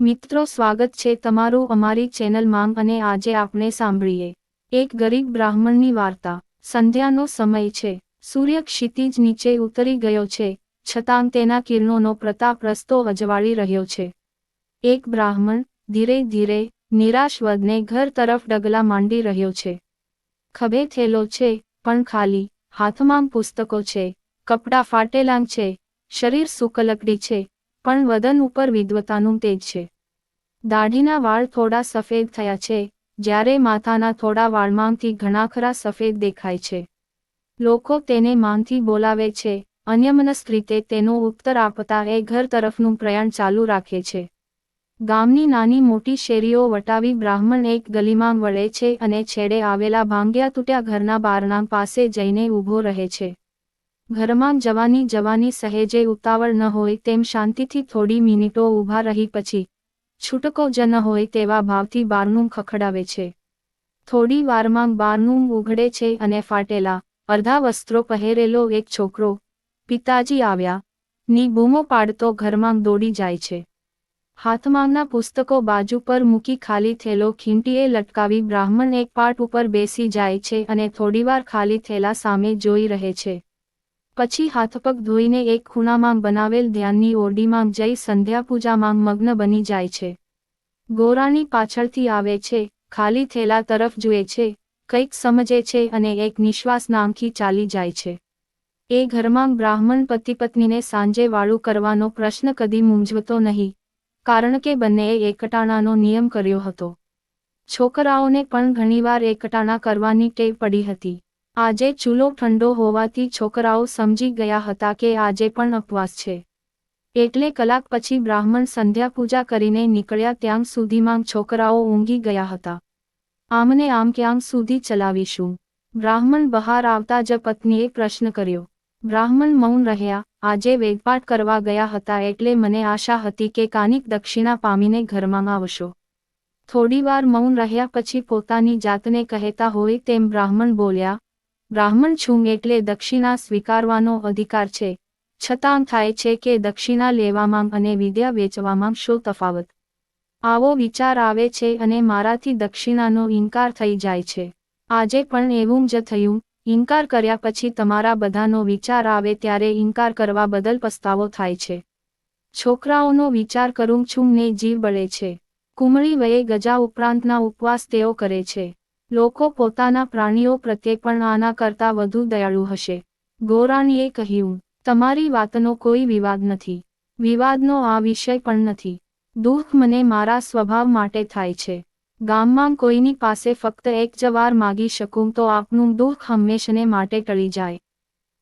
મિત્રો સ્વાગત છે તમારું અમારી ચેનલમાં અને આજે આપણે સાંભળીએ. એક ગરીબ બ્રાહ્મણની વાર્તા. સંધ્યાનો સમય છે. સૂર્ય ક્ષિતિજ નીચે ઉતરી ગયો છે. છતાં તેના કિરણોનો પ્રતાપ રસ્તો અજવાળી રહ્યો છે. એક બ્રાહ્મણ ધીરે ધીરે નિરાશ વધને ઘર તરફ ડગલા માંડી રહ્યો છે. ખભે થેલો છે, પણ ખાલી. હાથમાં પુસ્તકો છે. કપડાં ફાટેલાં છે. શરીર સુકલકડી છે. પણ વદન ઉપર વિદ્વતાનું તેજ છે. દાઢીના વાળ થોડા સફેદ થયા છે, જ્યારે માથાના થોડા વાળમાંથી ઘણા ખરા સફેદ દેખાય છે. લોકો તેને માનથી બોલાવે છે, અન્યમનસ્ક રીતે તેનો ઉત્તર આપતા એ ઘર તરફનું પ્રયાણ ચાલુ રાખે છે. ગામની નાની મોટી શેરીઓ વટાવી બ્રાહ્મણ એક ગલીમાં વળે છે અને છેડે આવેલા ભાંગ્યા તૂટ્યા ઘરના બારણા પાસે જઈને ઊભો રહે છે. ઘરમાં જવાની જવાની સહેજે ઉતાવળ ન હોય તેમ શાંતિથી થોડી મિનિટો ઊભા રહી પછી છૂટકો જ ન હોય તેવા ભાવથી બારનું ખખડાવે છે. થોડી વારમાં બારનું ઉઘડે છે અને ફાટેલા અર્ધા વસ્ત્રો પહેરેલો એક છોકરો પિતાજી આવ્યા. ની બૂમો પાડતો ઘરમાં દોડી જાય છે. હાથમાંના પુસ્તકો બાજુ પર મૂકી ખાલી થેલો ખીંટીએ લટકાવી બ્રાહ્મણ એક પાટ ઉપર બેસી જાય છે અને થોડીવાર ખાલી થેલા સામે જોઈ રહે છે. પછી હાથપગ ધોઈને એક ખૂણામાં બનાવેલ ધ્યાનની ઓરડીમાં જઈ સંધ્યા પૂજામાં મગ્ન બની જાય છે. ગોરાની પાછળથી આવે છે, ખાલી થેલા તરફ જુએ છે, કંઈક સમજે છે અને એક નિશ્વાસ નામથી ચાલી જાય છે. એ ઘરમાં બ્રાહ્મણ પતિ પત્નીને સાંજે વાળું કરવાનો પ્રશ્ન કદી મૂંઝવતો નહીં, કારણ કે બંનેએ એકટાણાનો નિયમ કર્યો હતો. છોકરાઓને પણ ઘણીવાર એકટાણા કરવાની ટેવ પડી હતી. આજે ચૂલો ઠંડો હોવાથી છોકરાઓ સમજી ગયા હતા કે આજે પણ ઉપવાસ છે. એટલે કલાક પછી બ્રાહ્મણ સંધ્યા પૂજા કરીને નીકળ્યા ત્યાં સુધીમાં છોકરાઓ ઊંઘી ગયા હતા. આમને આમ ક્યાં સુધી ચલાવીશું? બ્રાહ્મણ બહાર આવતા જ પત્નીએ પ્રશ્ન કર્યો. બ્રાહ્મણ મૌન રહ્યા, આજે વેદપાઠ કરવા ગયા હતા એટલે મને આશા હતી કે કાનિક દક્ષિણા પામીને ઘરમાં આવશો. થોડીવાર મૌન રહ્યા પછી પોતાની જાતને કહેતા હોય તેમ બ્રાહ્મણ બોલ્યા બ્રાહ્મણ છું એટલે દક્ષિણા સ્વીકારવાનો અધિકાર છે. છતાં થાય છે કે દક્ષિણા લેવામાં અને વિદ્યા વેચવામાં શું તફાવત? આવો વિચાર આવે છે અને મારાથી દક્ષિણાનો ઇનકાર થઈ જાય છે. આજે પણ એવું જ થયું. ઇનકાર કર્યા પછી તમારા બધાનો વિચાર આવે ત્યારે ઇનકાર કરવા બદલ પસ્તાવો થાય છે. છોકરાઓનો વિચાર કરું છું ને જીવ બળે છે. કુમળી વયે ગજા ઉપરાંતના ઉપવાસ તેઓ કરે છે. લોકો પોતાના પ્રાણીઓ પ્રત્યે પણ આના કરતાં વધુ દયાળુ હશે. ગોરાણીએ કહ્યું, તમારી વાતનો કોઈ વિવાદ નથી. વિવાદનો આ વિષય પણ નથી. દુઃખ મને મારા સ્વભાવ માટે થાય છે. ગામમાં કોઈની પાસે ફક્ત એક જ વાર માગી શકું તો આપનું દુઃખ હંમેશને માટે ટળી જાય.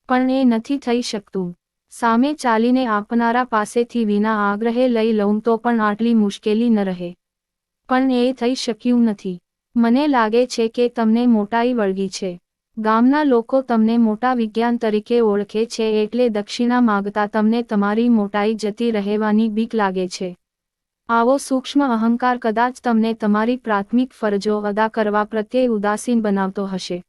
પણ એ નથી થઈ શકતું. સામે ચાલીને આપનારા પાસેથી વિના આગ્રહે લઈ લઉં તો પણ આટલી મુશ્કેલી ન રહે. પણ એ થઈ શક્યું નથી. મને લાગે છે કે તમને મોટાઈ વળગી છે. ગામના લોકો તમને મોટા વિજ્ઞાન તરીકે ઓળખે છે એટલે દક્ષિણા માગતા તમને તમારી મોટાઈ જતી રહેવાની બીક લાગે છે. આવો સૂક્ષ્મ અહંકાર કદાચ તમને તમારી પ્રાથમિક ફરજો અદા કરવા પ્રત્યે ઉદાસીન બનાવતો હશે.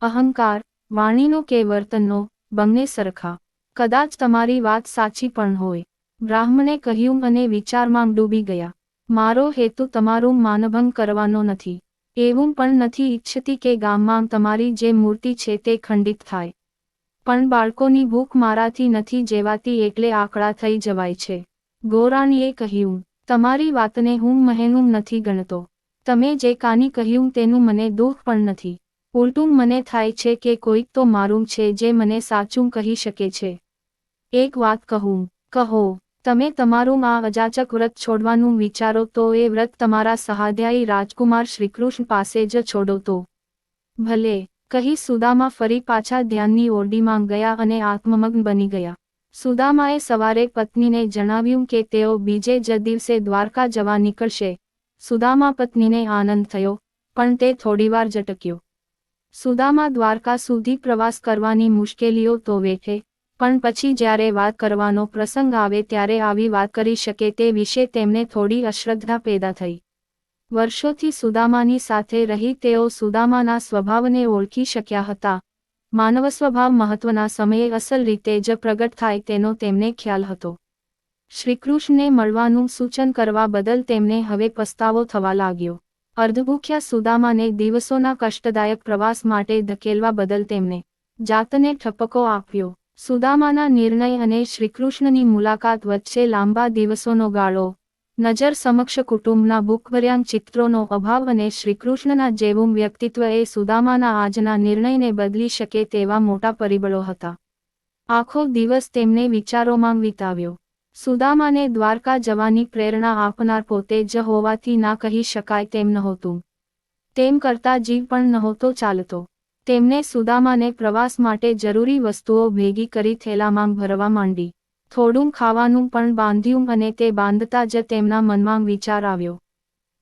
અહંકાર, વાણીનો કે વર્તનનો, બંને સરખા. કદાચ તમારી વાત સાચી પણ હોય. બ્રાહ્મણે કહ્યું અને વિચારમાં ડૂબી ગયા. મારો હેતુ તમારું માનભંગ કરવાનો નથી. એવું પણ નથી ઈચ્છતી કે ગામમાં તમારી જે મૂર્તિ છે તે ખંડિત થાય. પણ બાળકોની ભૂખ મારાથી નથી જેવાતી એટલે આકડા થઈ જવાય છે. ગોરાણીએ કહ્યું, તમારી વાતને હું મહેનું નથી ગણતો. તમે જે કાની કહ્યું તેનું મને દુઃખ પણ નથી. ઉલટું મને થાય છે કે કોઈક તો મારું છે જે મને સાચું કહી શકે છે. એક વાત કહું, કહો તમે તમારું આ અજાચક વ્રત છોડવાનું વિચારો તો એ વ્રત તમારા સહાધ્યાયી રાજકુમાર શ્રીકૃષ્ણ પાસે જ છોડો તો. ભલે, કહી સુદામા ફરી પાછા ધ્યાનની ઓરડીમાં ગયા અને આત્મમગ્ન બની ગયા. સુદામાએ સવારે પત્નીને જણાવ્યું કે તેઓ બીજે જ દિવસે દ્વારકા જવા નીકળશે. સુદામા પત્નીને આનંદ થયો, પણ તે થોડીવાર જટક્યો સુદામા દ્વારકા સુધી પ્રવાસ કરવાની મુશ્કેલીઓ તો વેઠે પણ પછી જ્યારે વાત કરવાનો પ્રસંગ આવે ત્યારે આવી વાત કરી શકે તે વિશે તેમને થોડી અશ્રદ્ધા પેદા થઈ. વર્ષોથી સુદામાની સાથે રહી તેઓ સુદામાના સ્વભાવને ઓળખી શક્યા હતા. માનવ સ્વભાવ મહત્વના સમયે અસલ રીતે જ પ્રગટ થાય તેનો તેમને ખ્યાલ હતો. શ્રીકૃષ્ણને મળવાનું સૂચન કરવા બદલ તેમને હવે પસ્તાવો થવા લાગ્યો. અર્ધભૂખ્યા સુદામાને દિવસોના કષ્ટદાયક પ્રવાસ માટે ધકેલવા બદલ તેમને જાતને ઠપકો આપ્યો. સુદામાના નિર્ણય અને શ્રીકૃષ્ણની મુલાકાત વચ્ચે લાંબા દિવસોનો ગાળો, નજર સમક્ષ કુટુંબના ભૂખભર્યાંગ ચિત્રોનો અભાવ અને શ્રીકૃષ્ણના જેવું વ્યક્તિત્વ એ સુદામાના આજના નિર્ણયને બદલી શકે તેવા મોટા પરિબળો હતા. આખો દિવસ તેમને વિચારોમાં વિતાવ્યો. સુદામાને દ્વારકા જવાની પ્રેરણા આપનાર પોતે જ હોવાથી ના કહી શકાય તેમ નહોતું. તેમ કરતા જીવ પણ નહોતો ચાલતો. તેમને સુદામાને પ્રવાસ માટે જરૂરી વસ્તુઓ ભેગી કરી થેલામાં ભરવા માંડી. થોડું ખાવાનું પણ બાંધ્યું અને તે બાંધતા જ તેમના મનમાં વિચાર આવ્યો.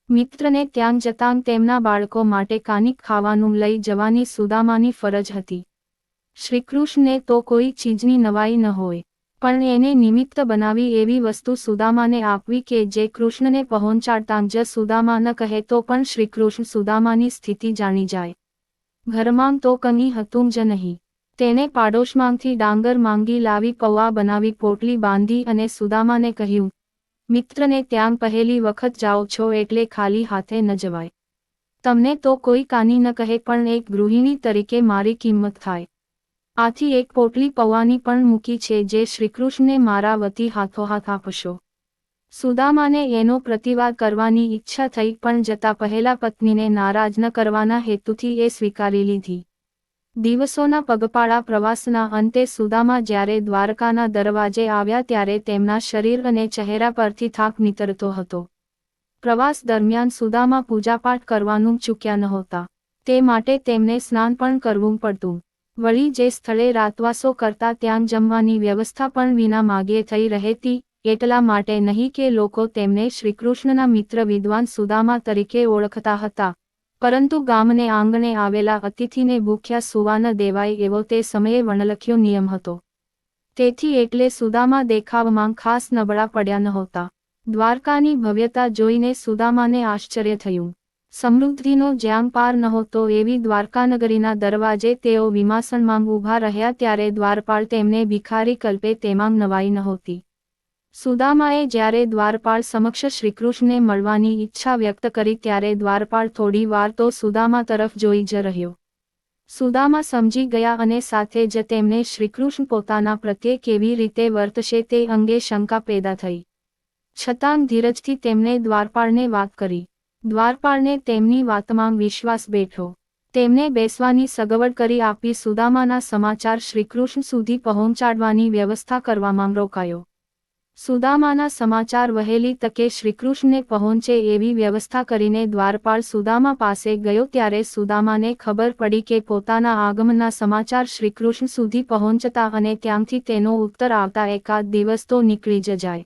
મિત્રને ત્યાં જતાં તેમના બાળકો માટે કાનિક ખાવાનું લઈ જવાની સુદામાની ફરજ હતી. શ્રીકૃષ્ણને તો કોઈ ચીજની નવાઈ ન હોય, પણ એને નિમિત્ત બનાવી એવી વસ્તુ સુદામાને આપવી કે જે કૃષ્ણને પહોંચાડતાં જ સુદામા ન કહે તો પણ શ્રીકૃષ્ણ સુદામાની સ્થિતિ જાણી જાય. ઘરમાં તો કંઈ હતું જ નહીં. તેને પાડોશમાંથી ડાંગર માંગી લાવી પૌવા બનાવી, પોટલી બાંધી અને સુદામાને કહ્યું, મિત્રને ત્યાં પહેલી વખત જાઓ છો એટલે ખાલી હાથે ન જવાય. તમને તો કોઈ કાની ન કહે પણ એક ગૃહિણી તરીકે મારી કિંમત થાય. આથી એક પોટલી પૌવાની પણ મૂકી છે જે શ્રીકૃષ્ણને મારા વતી હાથોહાથ આપશો. સુદામાને એનો પ્રતિવાદ કરવાની ઈચ્છા થઈ પણ જતા પહેલા પત્નીને નારાજ ન કરવાના હેતુથી એ સ્વીકારી લીધી. દિવસોના પગપાળા પ્રવાસના અંતે સુદામા જ્યારે દ્વારકાના દરવાજે આવ્યા ત્યારે તેમના શરીર અને ચહેરા પરથી થાક નીતરતો હતો. પ્રવાસ દરમિયાન સુદામા પૂજાપાઠ કરવાનું ચૂક્યા નહોતા. તે માટે તેમને સ્નાન પણ કરવું પડતું. વળી જે સ્થળે રાતવાસો કરતા ત્યાં જમવાની વ્યવસ્થા પણ વિના માગે થઈ રહેતી એટલા માટે નહીં કે લોકો તેમને શ્રીકૃષ્ણના મિત્ર વિદ્વાન સુદામા તરીકે ઓળખતા હતા. પરંતુ ગામને આંગણે આવેલા અતિથિને ભૂખ્યા સુવા ન દેવાય એવો તે સમયે વણલખ્યો નિયમ હતો. તેથી એટલે સુદામા દેખાવમાં ખાસ નબળા પડ્યા નહોતા દ્વારકાની ભવ્યતા જોઈને સુદામાને આશ્ચર્ય થયું. સમૃદ્ધિનો જ્યાં પાર નહોતો એવી દ્વારકાનગરીના દરવાજે તેઓ વિમાસણમાં ઊભા રહ્યા ત્યારે દ્વારપાળ તેમને ભિખારી કલ્પે તેમાં નવાઈ નહોતી સુદામાએ જ્યારે દ્વારપાળ સમક્ષ શ્રીકૃષ્ણને મળવાની ઈચ્છા વ્યક્ત કરી ત્યારે દ્વારપાળ થોડી વાર તો સુદામા તરફ જોઈ જ રહ્યો. સુદામા સમજી ગયા અને સાથે જ તેમને શ્રીકૃષ્ણ પોતાના પ્રત્યે કેવી રીતે વર્તશે તે અંગે શંકા પેદા થઈ. છતાં ધીરજથી તેમણે દ્વારપાળને વાત કરી. દ્વારપાળને તેમની વાતમાં વિશ્વાસ બેઠો. તેમને બેસવાની સગવડ કરી આપી સુદામાના સમાચાર શ્રીકૃષ્ણ સુધી પહોંચાડવાની વ્યવસ્થા કરવામાં રોકાયો. સુદામાના સમાચાર વહેલી તકે શ્રીકૃષ્ણને પહોંચે એવી વ્યવસ્થા કરીને દ્વારપાળ સુદામા પાસે ગયો ત્યારે સુદામાને ખબર પડી કે પોતાના આગમનના સમાચાર શ્રીકૃષ્ણ સુધી પહોંચતા અને ત્યાંથી તેનો ઉત્તર આવતા એકાદ દિવસ તો નીકળી જ જાય.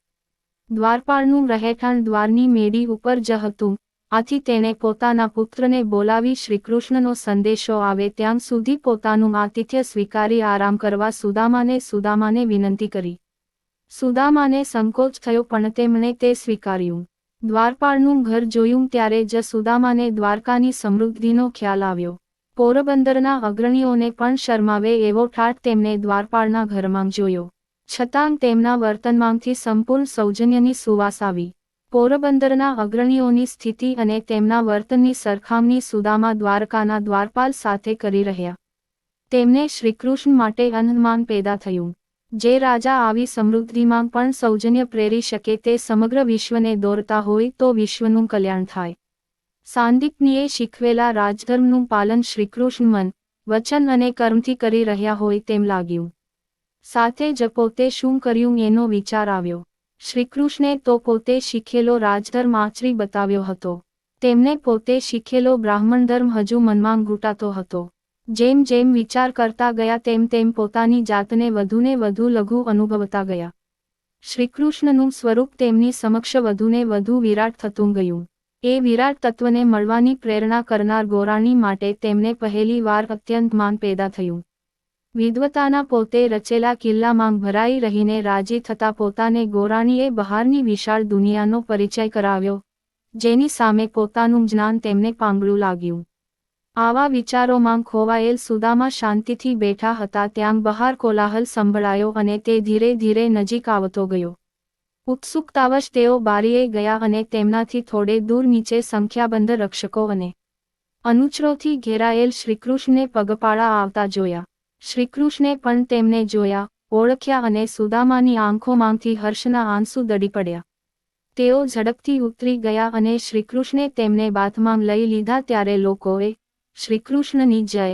દ્વારપાળનું રહેઠાણ દ્વારની મેડી ઉપર જ હતું. આથી તેણે પોતાના પુત્રને બોલાવી શ્રીકૃષ્ણનો સંદેશો આવે ત્યાં સુધી પોતાનું આતિથ્ય સ્વીકારી આરામ કરવા સુદામાને સુદામાને વિનંતી કરી. સુદામાને સંકોચ થયો પણ તેમણે તે સ્વીકાર્યું. દ્વારપાળનું ઘર જોયું ત્યારે જ સુદામાને દ્વારકાની સમૃદ્ધિનો ખ્યાલ આવ્યો. પોરબંદરના અગ્રણીઓને પણ શરમાવે એવો ઠાઠ તેમને દ્વારપાળના ઘરમાં જોયો. છતાં તેમના વર્તનમાંથી સંપૂર્ણ સૌજન્યની સુવાસ આવી. પોરબંદરના અગ્રણીઓની સ્થિતિ અને તેમના વર્તનની સરખામણી સુદામા દ્વારકાના દ્વારપાલ સાથે કરી રહ્યા. તેમને શ્રીકૃષ્ણ માટે અનમાન પેદા થયું. જે રાજા આવી સમૃદ્ધિમાં પણ સૌજન્ય પ્રેરી શકે તે સમગ્ર વિશ્વને દોરતા હોય તો વિશ્વનું કલ્યાણ થાય. સાંદિપનીએ શીખવેલા રાજધર્મનું પાલન શ્રીકૃષ્ણ મન, વચન અને કર્મથી કરી રહ્યા હોય તેમ લાગ્યું. સાથે જ પોતે શું કર્યું એનો વિચાર આવ્યો. શ્રીકૃષ્ણે તો પોતે શીખેલો રાજધર્મ આચરી બતાવ્યો હતો. તેમને પોતે શીખેલો બ્રાહ્મણ ધર્મ હજુ મનમાં ઘૂંટાતો હતો. જેમ જેમ વિચાર કરતા ગયા તેમ તેમ પોતાની જાતને વધુને વધુ લઘુ અનુભવતા ગયા. શ્રીકૃષ્ણનું સ્વરૂપ તેમની સમક્ષ વધુને વધુ વિરાટ થતું ગયું. એ વિરાટ તત્વને મળવાની પ્રેરણા કરનાર ગોરાણી માટે તેમને પહેલી વાર અત્યંત માન પેદા થયું. વિદ્વતાના પોતે રચેલા કિલ્લામાં ભરાઈ રહીને રાજી થતા પોતાને ગોરાણીએ બહારની વિશાળ દુનિયાનો પરિચય કરાવ્યો, જેની સામે પોતાનું જ્ઞાન તેમને પાંગળું લાગ્યું. આવા વિચારોમાં ખોવાયેલ સુદામા શાંતિથી બેઠા હતા ત્યાં બહાર કોલાહલ સંભળાયો અને તે ધીરે ધીરે નજીક આવતો ગયો. ઉત્સુકતાવશ તેઓ બારીએ ગયા અને તેમનાથી થોડે દૂર નીચે સંખ્યાબંધ રક્ષકો અને અનુચરોથી ઘેરાયેલ શ્રીકૃષ્ણને પગપાળા આવતા જોયા. શ્રીકૃષ્ણે પણ તેમને જોયા, ઓળખ્યા અને સુદામાની આંખોમાંથી હર્ષના આંસુ દડી પડ્યા. તેઓ ઝડપથી ઉતરી ગયા અને શ્રીકૃષ્ણે તેમને બાથમાં લઈ લીધા ત્યારે લોકોએ શ્રીકૃષ્ણની જય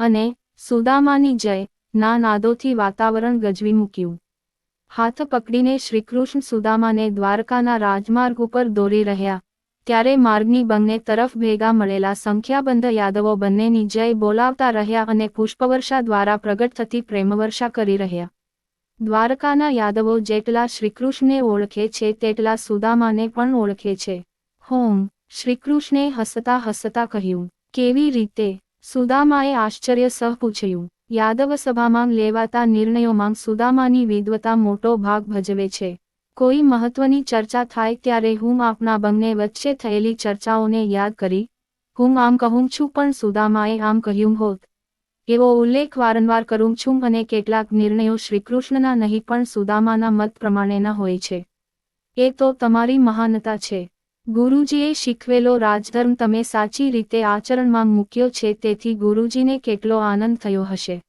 અને સુદામાની જય ના નાદોથી વાતાવરણ ગજવી મૂક્યું. હાથ પકડીને શ્રીકૃષ્ણ સુદામાને દ્વારકાના રાજમાર્ગ ઉપર દોરી રહ્યા, ત્યારે માર્ગની બંને તરફ ભેગા મળેલા સંખ્યાબંધ યાદવો બંનેની જય બોલાવતા રહ્યા અને પુષ્પવર્ષા દ્વારા પ્રગટ થતી પ્રેમવર્ષા કરી રહ્યા. દ્વારકાના યાદવો જેટલા શ્રીકૃષ્ણને ઓળખે છે, તેટલા સુદામાને પણ ઓળખે છે. હોમ, શ્રીકૃષ્ણે હસતા હસતા કહ્યું. કેવી રીતે? સુદામાએ આશ્ચર્ય સહ પૂછ્યું. યાદવ સભામાં લેવાતા નિર્ણયોમાં સુદામાની વિદ્વતા મોટો ભાગ ભજવે છે. કોઈ મહત્વની ચર્ચા થાય ત્યારે હું આપના બંને વચ્ચે થયેલી ચર્ચાઓને યાદ કરી, હું આમ કહું છું પણ સુદામાએ આમ કહ્યું હોત. એવો ઉલ્લેખ વારંવાર કરું છું અને કેટલાક નિર્ણયો શ્રીકૃષ્ણના નહીં પણ સુદામાના મત પ્રમાણેના હોય છે. એ તો તમારી મહાનતા છે. ગુરુજીએ શીખવેલો રાજધર્મ તમે સાચી રીતે આચરણમાં મૂક્યો છે, તેથી ગુરુજીને કેટલો આનંદ થયો હશે.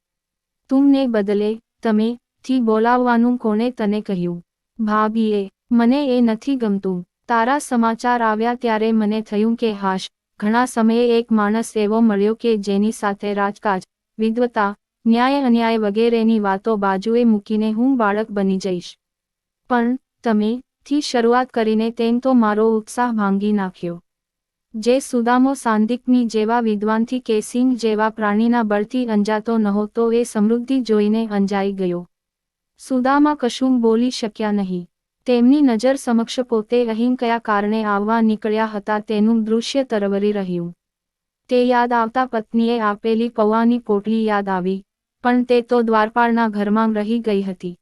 તુમને બદલે તમે થી બોલાવવાનું કોણે તને કહ્યું? ભાભીએ, મને એ નથી ગમતું. તારા સમાચાર આવ્યા ત્યારે મને થયું કે હાશ, ઘણા સમયે એક માણસ એવો મળ્યો કે જેની સાથે રાજકાજ વિદ્વતા ન્યાય અન્યાય વગેરેની વાતો બાજુએ મૂકીને હું બાળક બની જઈશ. પણ તમે થી શરૂઆત કરીને તેમ તો મારો ઉત્સાહ ભાંગી નાખ્યો. જે સુદામો સાંદિકની જેવા વિદ્વાનથી કે સિંહ જેવા પ્રાણીના બળથી અંજાતો નહોતો એ સમૃદ્ધિ જોઈને અંજાઈ ગયો. સુદામા કશું બોલી શક્યા નહીં. તેમની નજર સમક્ષ પોતે અહીં કયા કારણે આવવા નીકળ્યા હતા તેનું દૃશ્ય તરવરી રહ્યું. તે યાદ આવતા પત્નીએ આપેલી પૌવાની પોટલી યાદ આવી, પણ તે તો દ્વારપાળના ઘરમાં રહી ગઈ હતી.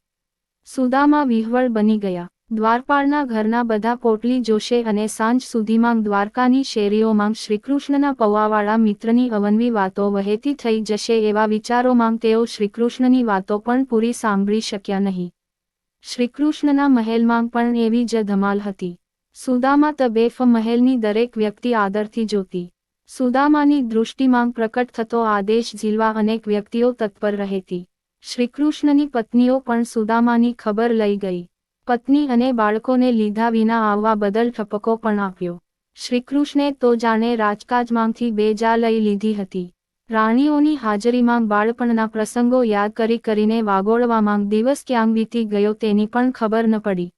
સુદામા વિહવળ બની ગયા. દ્વારપાળના ઘરના બધા પોટલી જોશે અને સાંજ સુધીમાં દ્વારકાની શેરીઓમાં શ્રીકૃષ્ણના પૌવાવાળા મિત્રની અવનવી વાતો વહેતી થઈ જશે એવા વિચારોમાં તેઓ શ્રીકૃષ્ણની વાતો પણ પૂરી સાંભળી શક્યા નહીં. શ્રીકૃષ્ણના મહેલમાં પણ એવી જ ધમાલ હતી. સુદામા તબેફ મહેલની દરેક વ્યક્તિ આદરથી જોતી. સુદામાની દૃષ્ટિમાં પ્રકટ થતો આદેશ ઝીલવા અનેક વ્યક્તિઓ તત્પર રહેતી. શ્રીકૃષ્ણની પત્નીઓ પણ સુદામાની ખબર લઈ ગઈ. પત્ની અને બાળકોને લીધા વિના આવવા બદલ ઠપકો પણ આપ્યો. શ્રીકૃષ્ણે તો જાણે રાજકાજમાંથી બેજા લઈ લીધી હતી. રાણીઓની હાજરીમાં બાળપણના પ્રસંગો યાદ કરી કરીને વાગોળવામાં દિવસ ક્યાં વીતી ગયો તેની પણ ખબર ન પડી.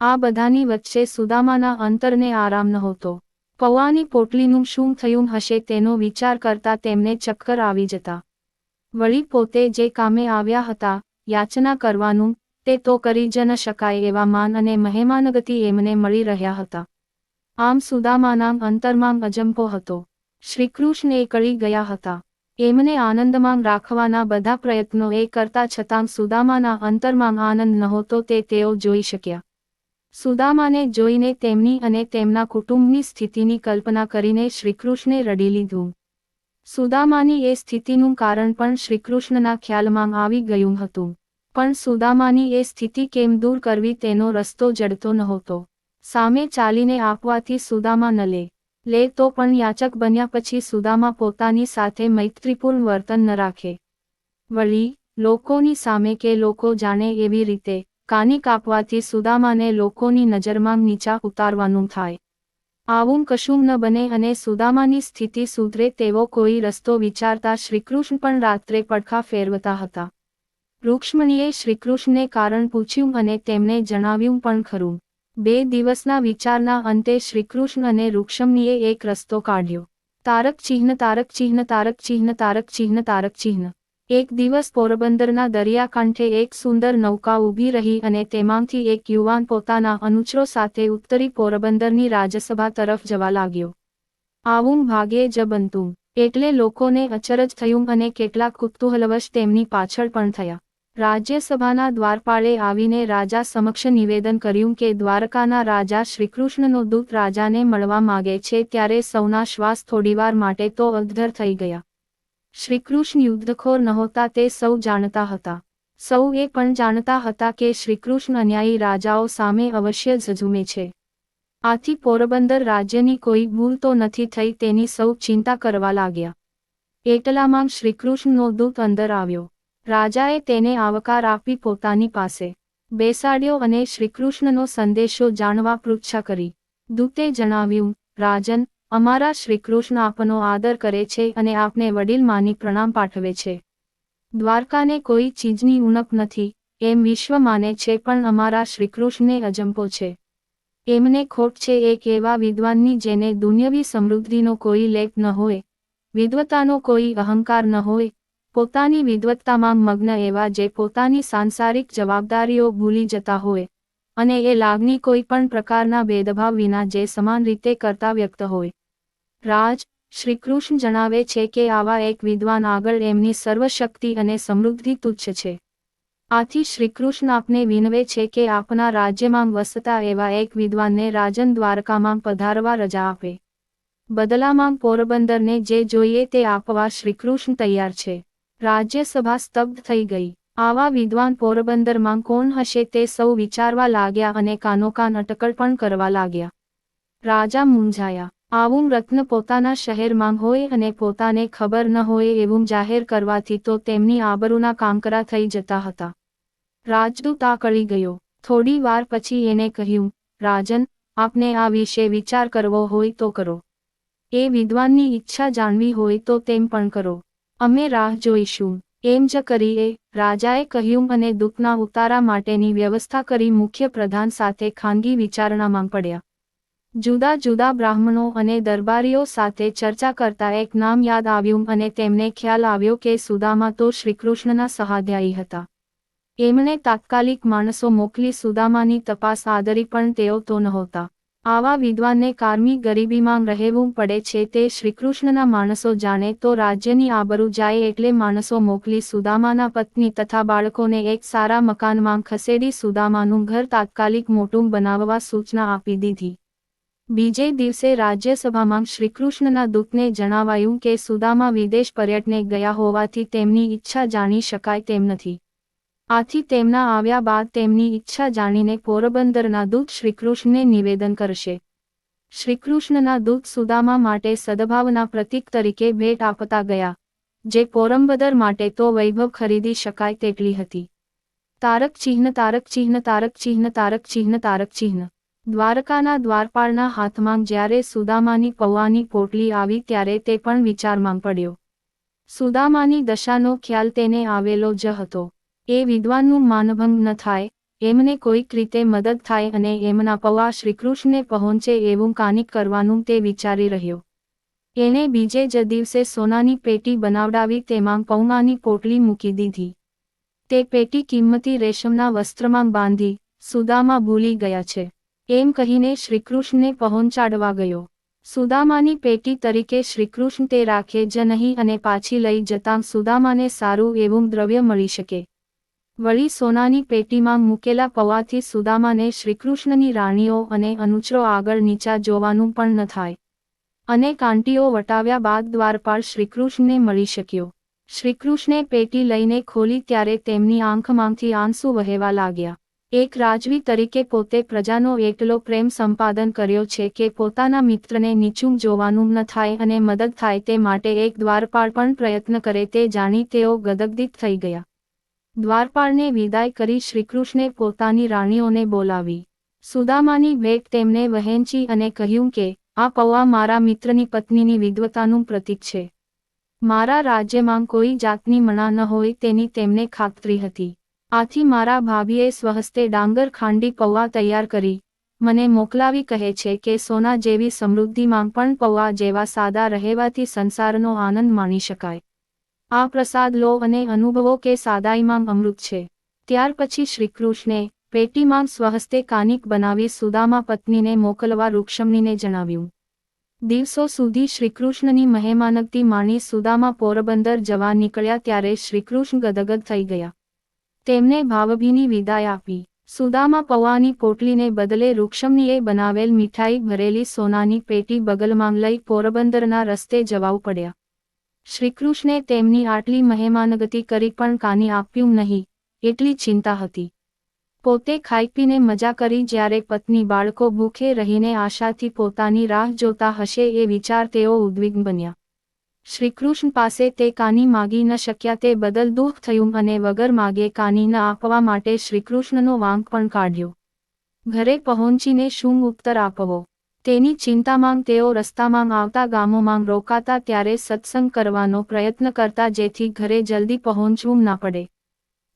આ બધાની વચ્ચે સુદામાના અંતરને આરામ નહોતો. પૌવાની પોટલીનું શું થયું હશે તેનો વિચાર કરતા તેમને ચક્કર આવી જતા. વળી પોતે જે કામે આવ્યા હતા, યાચના કરવાનું તે તો કરી જ ન શકાય એવા માન અને મહેમાનગતિ એમને મળી રહ્યા હતા. આમ સુદામાના અંતરમાં અજંપો હતો. શ્રીકૃષ્ણ એકળી ગયા હતા. એમને આનંદમાં રાખવાના બધા પ્રયત્નો એ કરતા છતાં સુદામાના અંતરમાં આનંદ નહોતો તે તેઓ જોઈ શક્યા. સુદામાને જોઈને તેમની અને તેમના કુટુંબની સ્થિતિની કલ્પના કરીને શ્રીકૃષ્ણે રડી લીધું. સુદામાની એ સ્થિતિનું કારણ પણ શ્રીકૃષ્ણના ખ્યાલમાં આવી ગયું હતું. પણ સુદામાની એ સ્થિતિ કેમ દૂર કરવી તેનો રસ્તો જડતો નહોતો. સામે ચાલીને આપવાથી સુદામા ન લે. લે તો પણ યાચક બન્યા પછી સુદામા પોતાની સાથે મૈત્રીપૂર્ણ વર્તન ન રાખે. વળી, લોકોની સામે કે લોકો જાણે એવી રીતે કાની કાપવાથી સુદામાને લોકોની નજરમાં નીચા ઉતારવાનું થાય. આવું કશું ન બને અને સુદામાની સ્થિતિ સુધરે તેવો કોઈ રસ્તો વિચારતા શ્રીકૃષ્ણ પણ રાત્રે પડખા ફેરવતા હતા. રૂક્ષ્મણીએ શ્રીકૃષ્ણને કારણ પૂછ્યું અને તેમને જણાવ્યું પણ ખરું. બે દિવસના વિચારના અંતે શ્રીકૃષ્ણ અને રૂક્ષ્મણીએ એક રસ્તો કાઢ્યો. તારક ચિહ્ન તારક ચિહ્ન તારક ચિહ્ન તારક ચિહ્ન તારક ચિહ્ન. એક દિવસ પોરબંદરના દરિયાકાંઠે એક સુંદર નૌકા ઊભી રહી અને તેમાંથી એક યુવાન પોતાના અનુચરો સાથે ઉત્તરી પોરબંદરની રાજ્યસભા તરફ જવા લાગ્યો. આવું ભાગ્યે જ બનતું. એટલે લોકોને અચરજ થયું અને કેટલાક કુતૂહલવશ તેમની પાછળ પણ થયા. રાજ્યસભાના દ્વારપાળે આવીને રાજા સમક્ષ નિવેદન કર્યું કે દ્વારકાના રાજા શ્રીકૃષ્ણનો દૂત રાજાને મળવા માગે છે ત્યારે સૌના શ્વાસ થોડીવાર માટે તો અધર થઈ ગયા. શ્રીકૃષ્ણ યુદ્ધખોર નહોતા તે સૌ જાણતા હતા. સૌ એ પણ જાણતા હતા કે શ્રીકૃષ્ણ અન્યાયી રાજાઓ સામે અવશ્ય ઝઝુમે છે. આથી પોરબંદર રાજ્યની કોઈ ભૂલ તો નથી થઈ તેની સૌ ચિંતા કરવા લાગ્યા. એટલામાં શ્રીકૃષ્ણનો દૂત અંદર આવ્યો. રાજાએ તેને આવકાર આપી પોતાની પાસે. બેસાડ્યો અને શ્રીકૃષ્ણનો સંદેશો જાણવા પૃચ્છા કરી. દૂતે જણાવ્યું, રાજન, અમારા શ્રીકૃષ્ણ આપનો આદર કરે છે અને આપને વડીલ માની પ્રણામ પાઠવે છે. દ્વારકાને કોઈ ચીજની ઉણપ નથી, એમ વિશ્વ માને છે પણ અમારા શ્રીકૃષ્ણને અજંપો છે. એમને ખોટ છે એક એવા વિદ્વાનની જેને દુન્યવી સમૃદ્ધિનો કોઈ લેપ ન હોય, વિદ્વતાનો કોઈ અહંકાર ન હોય પોતાની વિદવત્તામાં મગ્ન એવા જે પોતાની સાંસારિક જવાબદારીઓ ભૂલી જતા હોય અને એ લાગણી કોઈ પણ પ્રકારના ભેદભાવ વિના જે સમાન રીતે કરતા વ્યક્ત હોય. રાજ શ્રીકૃષ્ણ જણાવે છે કે આવા એક વિદ્વાન આગળ એમની સર્વશક્તિ અને સમૃદ્ધિ તુચ્છ છે. આથી શ્રીકૃષ્ણ આપને વિનવે છે કે આપના રાજ્યમાં વસતા એવા એક વિદ્વાનને રાજન દ્વારકામાં પધારવા રજા આપે. બદલામાં પોરબંદરને જે જોઈએ તે આપવા શ્રીકૃષ્ણ તૈયાર છે. રાજ્યસભા સ્તબ્ધ થઈ ગઈ. આવા વિદ્વાન પોરબંદરમાં કોણ હશે તે સૌ વિચારવા લાગ્યા અને કાનોકાન અટકળ પણ કરવા લાગ્યા. રાજા મૂંઝાયા. આવું રત્ન પોતાના શહેરમાં હોય અને પોતાને ખબર ન હોય એવું જાહેર કરવાથી તો તેમની આબરૂના કાંકરા થઈ જતા હતા. રાજદૂત આકળી કળી ગયો. થોડી વાર પછી એને કહ્યું, રાજન, આપને આ વિશે વિચાર કરવો હોય તો કરો. એ વિદ્વાનની ઈચ્છા જાણવી હોય તો તેમ પણ કરો. અમે રાહ જોઈશું. એમ જ કરીએ, રાજાએ કહ્યું અને દુઃખના ઉતારા માટેની વ્યવસ્થા કરી મુખ્ય પ્રધાન સાથે ખાનગી વિચારણામાં પડ્યા. જુદા જુદા બ્રાહ્મણો અને દરબારીઓ સાથે ચર્ચા કરતા એક નામ યાદ આવ્યું અને તેમને ખ્યાલ આવ્યો કે સુદામા તો શ્રીકૃષ્ણના સહાધ્યાયી હતા. એમણે તાત્કાલિક માણસો મોકલી સુદામાની તપાસ આદરી પણ તેઓ તો નહોતા. આવા વિદ્વાનને કારમી ગરીબીમાં રહેવું પડે છે તે શ્રીકૃષ્ણના માણસો જાણે તો રાજ્યની આબરૂ જાય એટલે માણસો મોકલી સુદામાના પત્ની તથા બાળકોને એક સારા મકાનમાં ખસેડી સુદામાનું ઘર તાત્કાલિક મોટું બનાવવા સૂચના આપી દીધી. બીજે દિવસે રાજ્યસભામાં શ્રીકૃષ્ણના દૂતને જણાવાયું કે સુદામા વિદેશ પર્યટને ગયા હોવાથી તેમની ઈચ્છા જાણી શકાય તેમ નથી. આથી તેમના આવ્યા બાદ તેમની ઈચ્છા જાણીને પોરબંદરના દૂત શ્રીકૃષ્ણને નિવેદન કરશે. શ્રીકૃષ્ણના દૂત સુદામા માટે સદભાવના પ્રતીક તરીકે ભેટ આપતા ગયા, જે પોરબંદર માટે તો વૈભવ ખરીદી શકાય તેટલી હતી. તારક ચિહ્ન તારક ચિહ્ન તારક ચિહ્ન તારક ચિહ્ન તારક ચિહ્ન. દ્વારકાના દ્વારપાળના હાથમાં જ્યારે સુદામાની પૌવાની પોટલી આવી ત્યારે તે પણ વિચારમાં પડ્યો. સુદામાની દશાનો ખ્યાલ તેને આવેલો જ હતો. એ વિદ્વાનનું માનભંગ ન થાય, એમને કોઈક રીતે મદદ થાય અને એમના પવા શ્રીકૃષ્ણને પહોંચે એવું કાનિક કરવાનું તે વિચારી રહ્યો. એણે બીજે જ દિવસે સોનાની પેટી બનાવડાવી તેમાં પૌનાની પોટલી મૂકી દીધી. તે પેટી કિંમતી રેશમના વસ્ત્રમાં બાંધી, સુદામા ભૂલી ગયા છે. એમ કહીને શ્રીકૃષ્ણને પહોંચાડવા ગયો. સુદામાની પેટી તરીકે શ્રીકૃષ્ણ તે રાખે જ નહીં અને પાછી લઈ જતાં સુદામાને સારું એવું દ્રવ્ય મળી શકે. વળી સોનાની પેટીમાં મૂકેલા પવાથી સુદામાને શ્રીકૃષ્ણની રાણીઓ અને અનુચરો આગળ નીચા જોવાનું પણ ન થાય. અને કાંટીઓ વટાવ્યા બાદ દ્વારપાળ શ્રીકૃષ્ણને મળી શક્યો. શ્રીકૃષ્ણે પેટી લઈને ખોલી ત્યારે તેમની આંખમાંથી આંસુ વહેવા લાગ્યા. એક રાજવી તરીકે પોતે પ્રજાનો એટલો પ્રેમ સંપાદન કર્યો છે કે પોતાના મિત્રને નીચું જોવાનું ન થાય અને મદદ થાય તે માટે એક દ્વારપાળ પણ પ્રયત્ન કરે તે જાણી તેઓ ગદગદિત થઈ ગયા. દ્વારપાળને વિદાય કરી શ્રીકૃષ્ણે પોતાની રાણીઓને બોલાવી. સુદામાની ભેટ તેમને વહેંચી અને કહ્યું કે, આ પૌવા મારા મિત્રની પત્નીની વિદ્વતાનું પ્રતીક છે. મારા રાજ્યમાં કોઈ જાતની મણા ન હોય તેની તેમને ખાતરી હતી. આથી મારા ભાભીએ સ્વહસ્તે ડાંગર ખાંડી પૌવા તૈયાર કરી. મને મોકલાવી કહે છે કે, સોના જેવી સમૃદ્ધિમાં પણ પૌવા જેવા સાદા રહેવાથી સંસારનો આનંદ માણી શકાય. આ પ્રસાદ લો અને અનુભવો કે સાદાઈમાં અમૃત છે. ત્યાર પછી શ્રીકૃષ્ણે પેટીમાં સ્વહસ્તે કાનિક બનાવી સુદામા પત્નીને મોકલવા રૂક્ષમણીને જણાવ્યું. દિવસો સુધી શ્રીકૃષ્ણની મહેમાનગતી માણી સુદામા પોરબંદર જવા નીકળ્યા ત્યારે શ્રીકૃષ્ણ ગદગદ થઈ ગયા. તેમને ભાવભીની વિદાય આપી. સુદામા પૌવાની પોટલીને બદલે રૂક્ષમનીએ બનાવેલ મીઠાઈ ભરેલી સોનાની પેટી બગલમાં લઈ પોરબંદરના રસ્તે જવાવું પડ્યા. શ્રીકૃષ્ણે તેમની આટલી મહેમાનગતિ કરી પણ કાની આપ્યું નહીં, એટલી ચિંતા હતી. પોતે ખાઈ પીને મજા કરી જ્યારે પત્ની બાળકો ભૂખે રહીને આશાથી પોતાની રાહ જોતા હશે એ વિચાર તેઓ ઉદ્વિગ્ન બન્યા. શ્રીકૃષ્ણ પાસે તે કાની માગી ન શક્યા તે બદલ દુઃખ થયું અને વગર માગે કાની ન આપવા માટે શ્રીકૃષ્ણનો વાંક પણ કાઢ્યો. ઘરે પહોંચીને શું ઉત્તર આપવો? તેની ચિંતામાં તેઓ રસ્તામાં આવતા ગામોમાં રોકાતા ત્યારે સત્સંગ કરવાનો પ્રયત્ન કરતા જેથી ઘરે જલ્દી પહોંચવું ના પડે.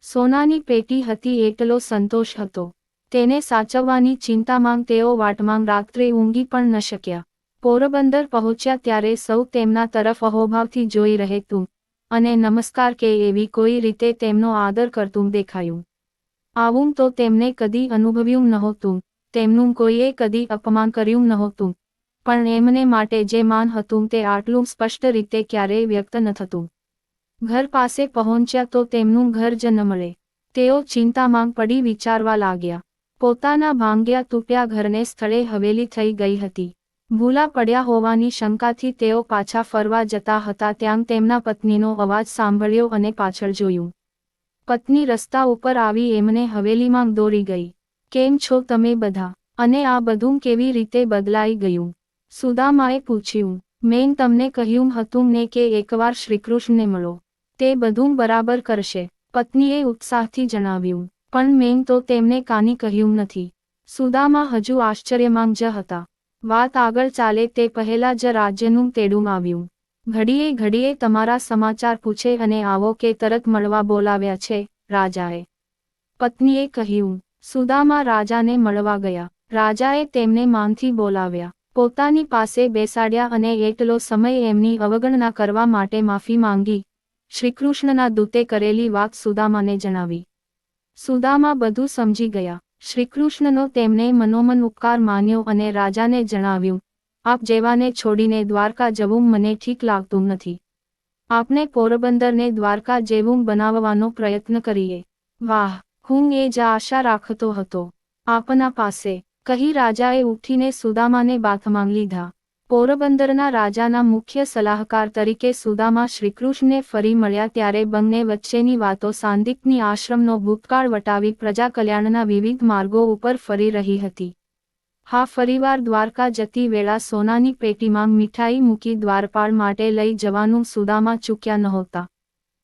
સોનાની પેટી હતી એટલો સંતોષ હતો. તેને સાચવવાની ચિંતામાં તેઓ વાટમાં રાત્રે ઊંઘી પણ ન શક્યા. પોરબંદર પહોંચ્યા ત્યારે સૌ તેમના તરફ અહોભાવથી જોઈ રહેતું અને નમસ્કાર કે એવી કોઈ રીતે તેમનો આદર કરતું દેખાયું. આવું તો તેમને કદી અનુભવ્યું નહોતું. તેમનું કોઈએ કદી અપમાન કર્યું નહોતું, પણ એમને માટે જે માન હતું તે આટલું સ્પષ્ટ રીતે ક્યારેય વ્યક્ત ન થતું. ઘર પાસે પહોંચ્યા તો તેમનું ઘર જ ન મળે, તેઓ ચિંતામાં પડી વિચારવા લાગ્યા. પોતાના ભાંગ્યા તૂટ્યા ઘરને સ્થળે હવેલી થઈ ગઈ હતી. ભૂલા પડ્યા હોવાની શંકાથી તેઓ પાછા ફરવા જતા હતા ત્યાં તેમના પત્નીનો અવાજ સાંભળ્યો અને પાછળ જોયું. પત્ની રસ્તા ઉપર આવી એમને હવેલીમાં દોરી ગઈ. કેમ છો તમે બધા? અને આ બધું કેવી રીતે બદલાઈ ગયું? સુદામાએ પૂછ્યું. મેં તમને કહ્યું હતું ને કે એકવાર શ્રીકૃષ્ણને મળો. તે બધું બરાબર કરશે, પત્નીએ ઉત્સાહથી જણાવ્યું. પણ મેં તો તેમને કાની કહ્યું નથી. સુદામા હજુ આશ્ચર્યમાં જ હતા. વાત આગળ ચાલે તે પહેલા જ રાજ્યનું તેડું આવ્યું. ઘડીએ ઘડીએ તમારા સમાચાર પૂછે અને આવો કે તરત મળવા બોલાવ્યા છે, રાજાએ. પત્નીએ કહ્યું. સુદામા રાજાને મળવા ગયા. રાજાએ તેમને માનથી બોલાવ્યા. પોતાની પાસે બેસાડ્યા અને એટલો સમય એમની અવગણના કરવા માટે માફી માંગી. શ્રીકૃષ્ણના દૂતે કરેલી વાત સુદામાને જણાવી. સુદામા બધું સમજી ગયા. શ્રીકૃષ્ણનો તેમને મનોમન ઉપકાર માન્યો અને રાજાને જણાવ્યું, આપ જેવાને છોડીને દ્વારકા જવું મને ઠીક લાગતું નથી. આપને પોરબંદરને દ્વારકા જેવું બનાવવાનો પ્રયત્ન કરીએ. વાહ! હું એ જ આશા રાખતો હતો. આપના પાસે, કહી રાજાએ ઉઠીને સુદામાને બાથમાં લીધા પોરબંદરના રાજાના મુખ્ય સલાહકાર તરીકે સુદામા શ્રીકૃષ્ણને ફરી મળ્યા ત્યારે બંને વચ્ચેની વાતો સાંદિકની આશ્રમનો ભૂતકાળ વટાવી પ્રજા કલ્યાણના વિવિધ માર્ગો ઉપર ફરી રહી હતી. હા, ફરીવાર દ્વારકા જતી વેળા સોનાની પેટીમાં મીઠાઈ મૂકી દ્વારપાળ માટે લઈ જવાનું સુદામા ચૂક્યા નહોતા.